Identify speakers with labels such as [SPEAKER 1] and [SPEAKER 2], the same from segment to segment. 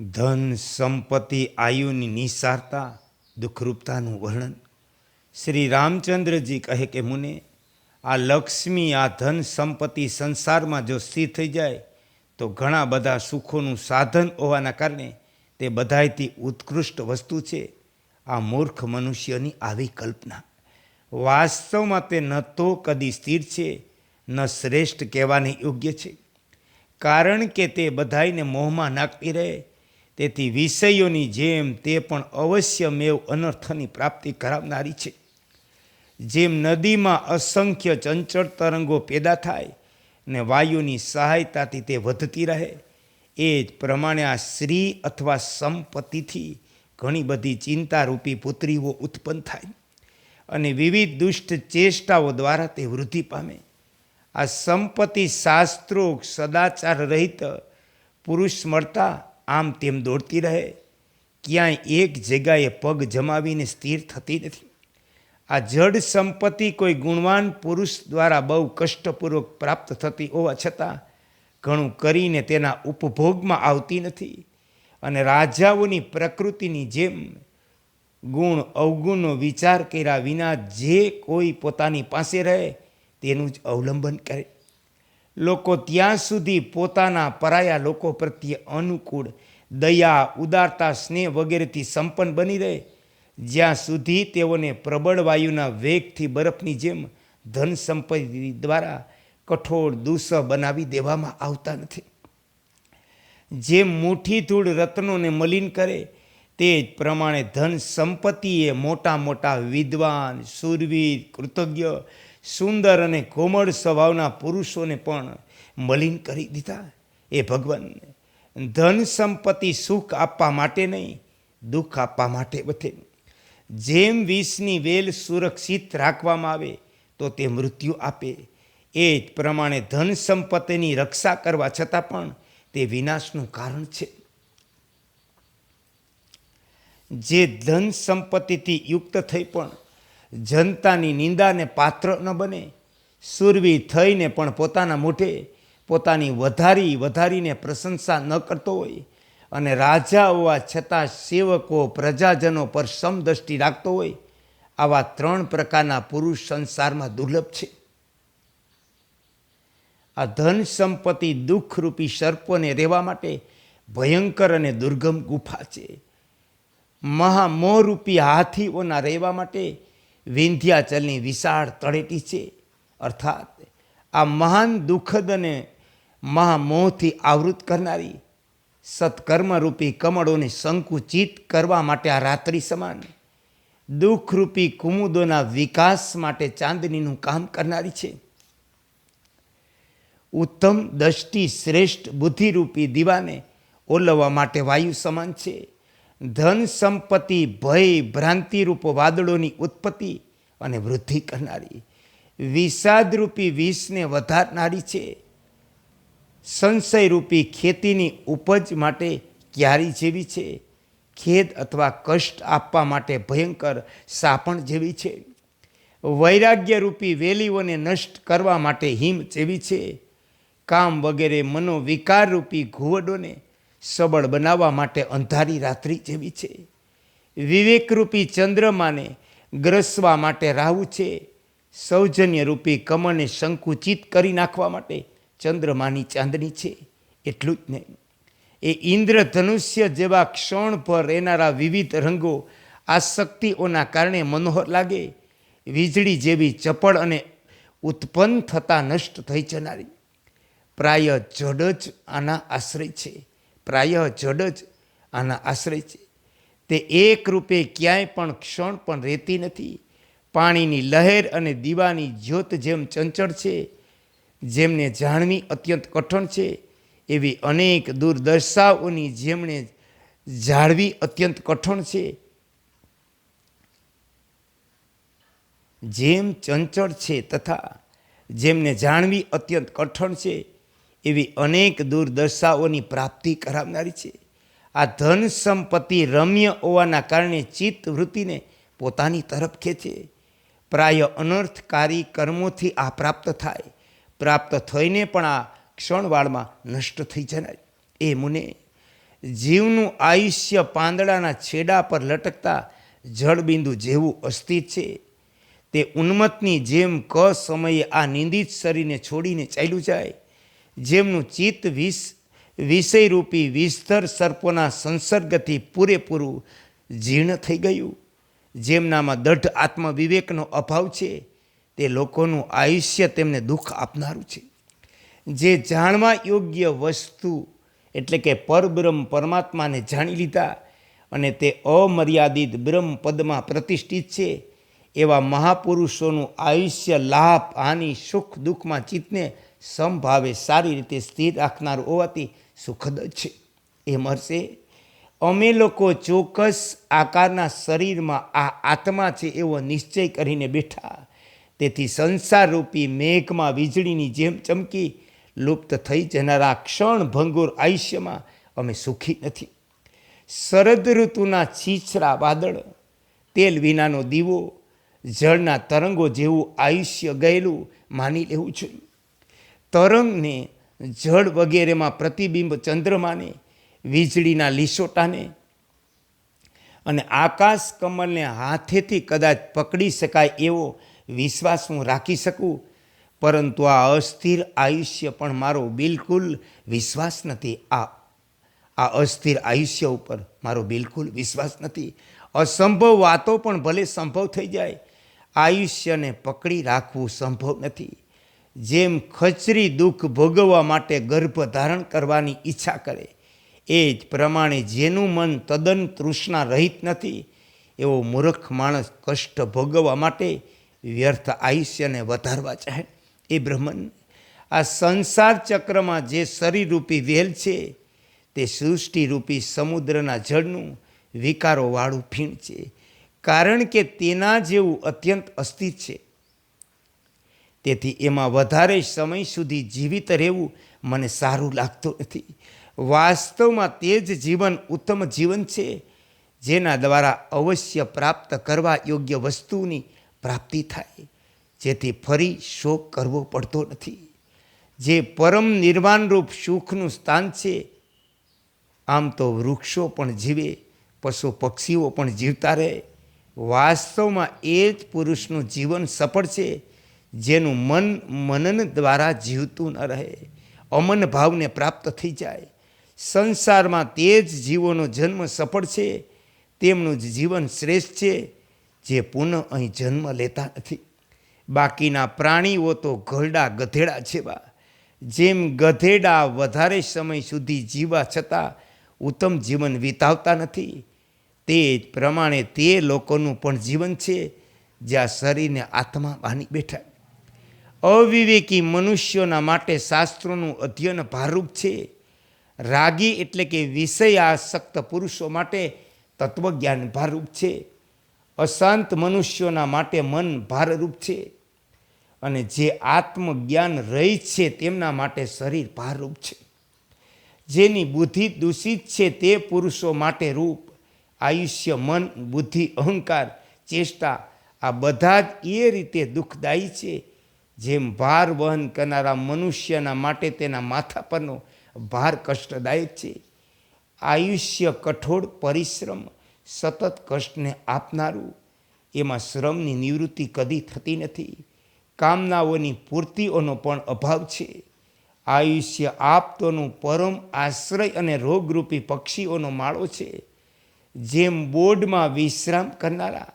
[SPEAKER 1] ધન, સંપત્તિ, આયુની નિસારતા, દુઃખરૂપતાનું વર્ણન. શ્રી રામચંદ્રજી કહે કે, મુને, આ લક્ષ્મી, આ ધન, સંપત્તિ સંસારમાં જો સ્થિર થઈ જાય, તો ઘણા બધા સુખોનું સાધન હોવાના કારણે તે બધાયથી ઉત્કૃષ્ટ વસ્તુ છે. આ મૂર્ખ મનુષ્યની આવી કલ્પના. વાસ્તવમાં તે ન તો કદી સ્થિર છે, ન શ્રેષ્ઠ કહેવાને યોગ્ય છે. કારણ કે તે બધાયને મોહમાં નાખતી રહે તેથી વિષયોની જેમ તે પણ અવશ્ય મેવ અનર્થની પ્રાપ્તિ કરાવનારી છે. જેમ નદીમાં અસંખ્ય ચંચળ તરંગો પેદા થાય ને વાયુની સહાયતાથી તે વધતી રહે, એ જ પ્રમાણે આ શ્રી અથવા સંપત્તિથી ઘણી બધી ચિંતારૂપી પુત્રીઓ ઉત્પન્ન થાય અને વિવિધ દુષ્ટ ચેષ્ટાઓ દ્વારા તે વૃદ્ધિ પામે. આ સંપત્તિ શાસ્ત્રો સદાચાર રહિત પુરુષ મળતા આમ તેમ દોડતી રહે. ક્યાંય એક જગ્યાએ પગ જમાવીને સ્થિર થતી નથી. આ જડ સંપત્તિ કોઈ ગુણવાન પુરુષ દ્વારા બહુ કષ્ટપૂર્વક પ્રાપ્ત થતી હોવા છતાં ઘણું કરીને તેના ઉપભોગમાં આવતી નથી. અને રાજાઓની પ્રકૃતિની જેમ ગુણ અવગુણનો વિચાર કર્યા વિના જે કોઈ પોતાની પાસે રહે તેનું જ અવલંબન કરે. લોકો ત્યાં સુધી પોતાના પરાયા લોકો પ્રત્યે અનુકૂળ, દયા, ઉદારતા, સ્નેહ વગેરેથી સંપન્ન બની રહે. જ્યાં સુધી તેઓને પ્રબળ વાયુના વેગથી બરફની જેમ ધન સંપત્તિ દ્વારા કઠોળ દુસ્સહ બનાવી દેવામાં આવતા નથી. જેમ મુઠ્ઠી ધૂળ રત્નોને મલિન કરે, તે જ પ્રમાણે ધન સંપત્તિએ મોટા મોટા વિદ્વાન, સુરવીર, કૃતજ્ઞ સુંદર અને કોમળ સ્વભાવના પુરુષોને પણ મલિન કરી દીધા. એ ભગવાન ધન સંપત્તિ સુખ આપવા માટે નહીં, દુઃખ આપવા માટે બધે જેમ વિષની વેલ સુરક્ષિત રાખવામાં આવે, તો તે મૃત્યુ આપે. એ જ પ્રમાણે ધન સંપત્તિની રક્ષા કરવા છતાં પણ તે વિનાશનું કારણ છે. જે ધન સંપત્તિથી યુક્ત થઈ પણ જનતાની નિંદાને પાત્ર ન બને. સુરવી થઈને પણ પોતાના મોઢે પોતાની વધારી વધારીને પ્રશંસા ન કરતો હોય અને રાજા હોવા છતાં સેવકો પ્રજાજનો પર સમદ્રષ્ટિ રાખતો હોય, આવા ત્રણ પ્રકારના પુરુષ સંસારમાં દુર્લભ છે. આ ધન સંપત્તિ દુઃખરૂપી સર્પોને રહેવા માટે ભયંકર અને દુર્ગમ ગુફા છે. મહામોહરૂપી હાથીઓના રહેવા માટે વિંધ્યાચલની વિશાળ તળેટી છે. અર્થાત, આ મહાન દુઃખદ અને મહામોહથી આવૃત કરનારી સત્કર્મરૂપી કમળોને સંકુચિત કરવા માટે આ રાત્રિ સમાન દુઃખરૂપી કુમુદોના વિકાસ માટે ચાંદનીનું કામ કરનારી છે. ઉત્તમ દષ્ટિ શ્રેષ્ઠ બુદ્ધિરૂપી દીવાને ઓલવવા માટે વાયુ સમાન છે. ધન સંપત્તિ ભય, ભ્રાંતિરૂપ, વાદળોની ઉત્પત્તિ અને વૃદ્ધિ કરનારી. વિષાદરૂપી વિષને વધારનારી છે. સંશયરૂપી ખેતીની ઉપજ માટે ક્યારી જેવી છે. ખેદ અથવા કષ્ટ આપવા માટે ભયંકર સાપણ જેવી છે. વૈરાગ્યરૂપી વેલીઓને નષ્ટ કરવા માટે હિમ જેવી છે. કામ વગેરે મનોવિકારરૂપી ઘુવડોને સબળ બનાવવા માટે અંધારી રાત્રિ જેવી છે. વિવેકરૂપી ચંદ્રમાને ગ્રસવા માટે રાહુ છે. સૌજન્યરૂપી કમને સંકુચિત કરી નાખવા માટે ચંદ્રમાની ચાંદની છે. એટલું જ નહીં. એ ઇન્દ્રધનુષ્ય જેવા ક્ષણ પર રહેનારા વિવિધ રંગો આસક્તિઓના કારણે મનોહર લાગે. વીજળી જેવી ચપળ અને ઉત્પન્ન થતાં નષ્ટ થઈ જનારી. પ્રાય જડ જ આના આશ્રય છે. પ્રાય જડ જ આના આશ્રય છે. તે એક રૂપે ક્યાંય પણ ક્ષણ પણ રહેતી નથી. પાણીની લહેર અને દીવાની જ્યોત જેમ ચંચળ છે, જેમને જાણવી અત્યંત કઠણ છે, એવી અનેક દુર્દશાઓની જેમણે જાળવી અત્યંત કઠણ છે. જેમ ચંચળ છે તથા જેમને જાણવી અત્યંત કઠણ છે એવી અનેક દુર્દશાઓની પ્રાપ્તિ કરાવનારી છે. આ ધન સંપત્તિ રમ્ય હોવાના કારણે ચિત્ત વૃત્તિને પોતાની તરફ ખેંચે. પ્રાય અનર્થકારી કર્મોથી આ પ્રાપ્ત થાય. પ્રાપ્ત થઈને પણ આ ક્ષણવાળમાં નષ્ટ થઈ જનાર. એ મુને, જીવનું આયુષ્ય પાંદડાના છેડા પર લટકતા જળબિંદુ જેવું અસ્થિર છે. તે ઉન્મત્તની જેમ ક સમયે આ નિંદિત શરીરને છોડીને ચાલ્યું જાય. જેમનું ચિત્ત વિષ વિષયરૂપી વિસ્તર સર્પોના સંસર્ગથી પૂરેપૂરું જીર્ણ થઈ ગયું. જેમનામાં દઢ આત્મવિવેકનો અભાવ છે, તે લોકોનું આયુષ્ય તેમને દુઃખ આપનારું છે. જે જાણવા યોગ્ય વસ્તુ, એટલે કે પરબ્રહ્મ પરમાત્માને જાણી લીધા અને તે અમર્યાદિત બ્રહ્મ પદમાં પ્રતિષ્ઠિત છે એવા મહાપુરુષોનું આયુષ્ય, લાભ, હાનિ, સુખ, દુઃખમાં ચિત્તને સંભાવે, સારી રીતે સ્થિર રાખનાર હોવાથી સુખદ છે. એમ હશે. અમે લોકો ચોક્કસ આકારના શરીરમાં આ આત્મા છે એવો નિશ્ચય કરીને બેઠા. તેથી સંસારરૂપી મેઘમાં વીજળીની જેમ ચમકી લુપ્ત થઈ જનારા ક્ષણ ભંગુર આયુષ્યમાં અમે સુખી નથી. શરદ ઋતુના છીછરા વાદળ, તેલ વિનાનો દીવો જળના તરંગો જેવું આયુષ્ય ગયેલું માની લેવું જોઈએ તરંગને જળ વગેરેમાં પ્રતિબિંબ ચંદ્રમાને, વીજળીના લીસોટાને અને આકાશ કમલને હાથેથી કદાચ પકડી શકાય એવો વિશ્વાસ હું રાખી શકું, પરંતુ આ અસ્થિર આયુષ્ય પણ મારો બિલકુલ વિશ્વાસ નથી. આ આ અસ્થિર આયુષ્ય ઉપર મારો બિલકુલ વિશ્વાસ નથી. અસંભવ વાતો પણ ભલે સંભવ થઈ જાય આયુષ્યને પકડી રાખવું સંભવ નથી. જેમ ખચરી દુઃખ ભોગવવા માટે ગર્ભ ધારણ કરવાની ઈચ્છા કરે, એ જ પ્રમાણે જેનું મન તદ્દન તૃષ્ણા રહિત નથી, એવો મૂર્ખ માણસ કષ્ટ ભોગવવા માટે વ્યર્થ આયુષ્યને વધારવા ચાહે. એ બ્રહ્મન, આ સંસાર ચક્રમાં જે શરીરરૂપી વેલ છે, તે સૃષ્ટિરૂપી સમુદ્રના જળનું વિકારોવાળું ફીણ છે. કારણ કે તેના જેવું અત્યંત અસ્થિર છે. તેથી એમાં વધારે સમય સુધી જીવિત રહેવું મને સારું લાગતું નથી. વાસ્તવમાં તે જ જીવન ઉત્તમ જીવન છે, જેના દ્વારા અવશ્ય પ્રાપ્ત કરવા યોગ્ય વસ્તુની પ્રાપ્તિ થાય, જેથી ફરી શોક કરવો પડતો નથી. જે પરમ નિર્વાણરૂપ સુખનું સ્થાન છે, આમ તો વૃક્ષો પણ જીવે, પશુ પક્ષીઓ પણ જીવતા રહે વાસ્તવમાં એ જ પુરુષનું જીવન સફળ છે, જેનું મન મનન દ્વારા જીવતું ન રહે. અમન ભાવને પ્રાપ્ત થઈ જાય. સંસારમાં તે જ જીવોનો જન્મ સફળ છે, તેમનું જ જીવન શ્રેષ્ઠ છે, જે પુનઃ અહીં જન્મ લેતા નથી. બાકીના પ્રાણીઓ તો ઘરડા ગધેડા જેવા. જેમ ગધેડા વધારે સમય સુધી જીવવા છતાં ઉત્તમ જીવન વિતાવતા નથી તે જ પ્રમાણે તે લોકોનું પણ જીવન છે, જ્યાં શરીરને આત્મા બાની બેઠા. અવિવેકી મનુષ્યોના માટે શાસ્ત્રોનું અધ્યયન ભારરૂપ છે. રાગી એટલે કે વિષયાસક્ત પુરુષો માટે તત્વજ્ઞાન ભારરૂપ છે. અશાંત મનુષ્યોના માટે મન ભારરૂપ છે. અને જે આત્મજ્ઞાન રહી છે તેમના માટે શરીર ભારરૂપ છે. જેની બુદ્ધિ દૂષિત છે તે પુરુષો માટે રૂપ આયુષ્ય, મન, બુદ્ધિ, અહંકાર, ચેષ્ટા, આ બધા જ એ રીતે દુઃખદાયી છે, જેમ ભાર વહન કરનારા મનુષ્યના માટે તેના માથા પરનો ભાર કષ્ટદાયક છે. આયુષ્ય કઠોળ પરિશ્રમ સતત કષ્ટને આપનારું, એમાં શ્રમની નિવૃત્તિ કદી થતી નથી. કામનાઓની પૂર્તિઓનો પણ અભાવ છે. આયુષ્ય આપતોનું પરમ આશ્રય અને રોગરૂપી પક્ષીઓનો માળો છે. જેમ બોર્ડમાં વિશ્રામ કરનારા,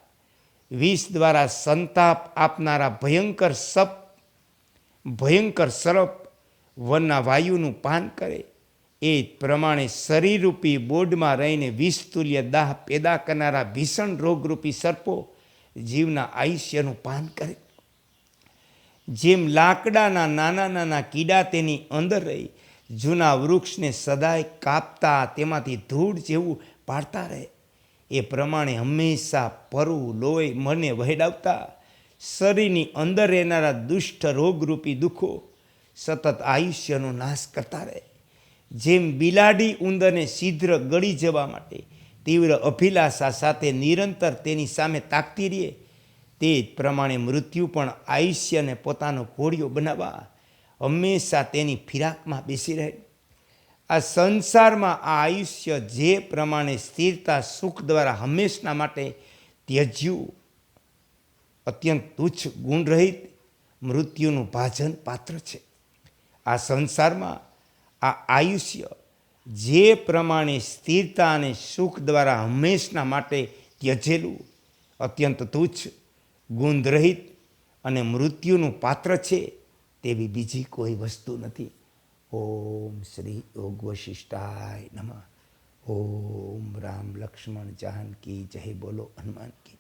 [SPEAKER 1] વિષ દ્વારા સંતાપ આપનારા ભયંકર સપ, ભયંકર સરપ વનના વાયુનું પાન કરે. એ પ્રમાણે શરીરરૂપી બોર્ડમાં રહીને વિષતુલ્ય દાહ પેદા કરનારા ભીષણ રોગરૂપી સર્પો જીવના આયુષ્યનું પાન કરે. જેમ લાકડાના નાના નાના કીડા તેની અંદર રહી, જૂના વૃક્ષને સદાય કાપતા તેમાંથી ધૂળ જેવું પાડતા રહે. એ પ્રમાણે હંમેશા પરુ લોહી મને વહેડાવતા, શરીરની અંદર રહેનારા દુષ્ટ રોગરૂપી દુઃખો સતત આયુષ્યનો નાશ કરતા રહે. જેમ બિલાડી ઉંદરને શીઘ્ર ગળી જવા માટે તીવ્ર અભિલાષા સાથે નિરંતર તેની સામે તાકતી રહે, તે જ પ્રમાણે મૃત્યુ પણ આયુષ્યને પોતાનો ઘોડિયો બનાવવા હંમેશા તેની ફિરાકમાં બેસી રહે. આ સંસારમાં આ આયુષ્ય જે પ્રમાણે સ્થિરતા, સુખ દ્વારા હંમેશના માટે ત્યજ્યું. અત્યંત તુચ્છ ગુણરહિત મૃત્યુનું ભાજન પાત્ર છે. આ સંસારમાં આ આયુષ્ય જે પ્રમાણે સ્થિરતા અને સુખ દ્વારા હંમેશના માટે ત્યજેલું, અત્યંત તુચ્છ ગુણરહિત અને મૃત્યુનું પાત્ર છે તેવી બીજી કોઈ વસ્તુ નથી. ઓમ શ્રી યોગ વશિષ્ઠાય નમઃ. ઓમ રામ લક્ષ્મણ જાનકી જય બોલો હનુમાન કી